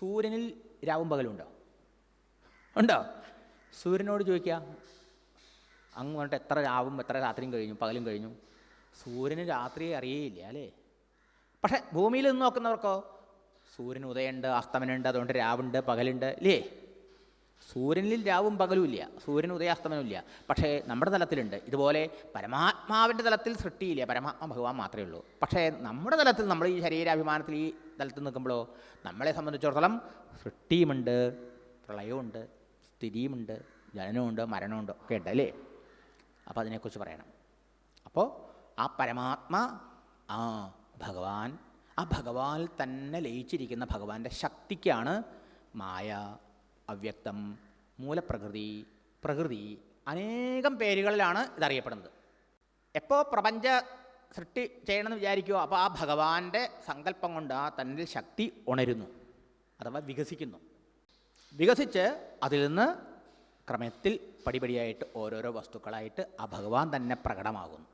സൂര്യനിൽ രാവും പകലുണ്ടോ ഉണ്ടോ? സൂര്യനോട് ചോദിക്കുക. അങ്ങ് പറഞ്ഞിട്ട് എത്ര രാവും എത്ര രാത്രിയും കഴിഞ്ഞു പകലും കഴിഞ്ഞു. സൂര്യന് രാത്രിയെ അറിയേയില്ല അല്ലേ? പക്ഷേ ഭൂമിയിൽ നിന്ന് നോക്കുന്നവർക്കോ? സൂര്യൻ ഉദയമുണ്ട് അസ്തമനുണ്ട് അതുകൊണ്ട് രാവുണ്ട് പകലുണ്ട് ഇല്ലേ? സൂര്യനിൽ രാവും പകലും ഇല്ല സൂര്യൻ ഉദയാസ്തമനവും ഇല്ല. പക്ഷേ നമ്മുടെ തലത്തിലുണ്ട്. ഇതുപോലെ പരമാത്മാവിന്റെ തലത്തിൽ സൃഷ്ടിയില്ല പരമാത്മ ഭഗവാൻ മാത്രമേ ഉള്ളൂ. പക്ഷേ നമ്മുടെ തലത്തിൽ നമ്മൾ ഈ ശരീരാഭിമാനത്തിൽ ഈ തലത്തിൽ നിൽക്കുമ്പോഴോ നമ്മളെ സംബന്ധിച്ചിടത്തോളം സൃഷ്ടിയുമുണ്ട് പ്രളയമുണ്ട് സ്ഥിതിയുമുണ്ട് ജനനമുണ്ട് മരണമുണ്ട് ഒക്കെ ഉണ്ട് അല്ലേ? അപ്പോൾ അതിനെക്കുറിച്ച് പറയണം. അപ്പോൾ ആ പരമാത്മ ആ ഭഗവാൻ ആ ഭഗവാൻ തന്നെ ലയിച്ചിരിക്കുന്ന ഭഗവാന്റെ ശക്തിക്കാണ് മായ അവ്യക്തം മൂലപ്രകൃതി പ്രകൃതി അനേകം പേരുകളിലാണ് ഇതറിയപ്പെടുന്നത്. എപ്പോൾ പ്രപഞ്ച സൃഷ്ടി ചെയ്യണമെന്ന് വിചാരിക്കുമോ അപ്പോൾ ആ ഭഗവാന്റെ സങ്കല്പം കൊണ്ട് ആ തന്നിൽ ശക്തി ഉണരുന്നു അഥവാ വികസിക്കുന്നു. വികസിച്ച് അതിൽ നിന്ന് ക്രമത്തിൽ പടിപടിയായിട്ട് ഓരോരോ വസ്തുക്കളായിട്ട് ആ ഭഗവാൻ തന്നെ പ്രകടമാകുന്നു.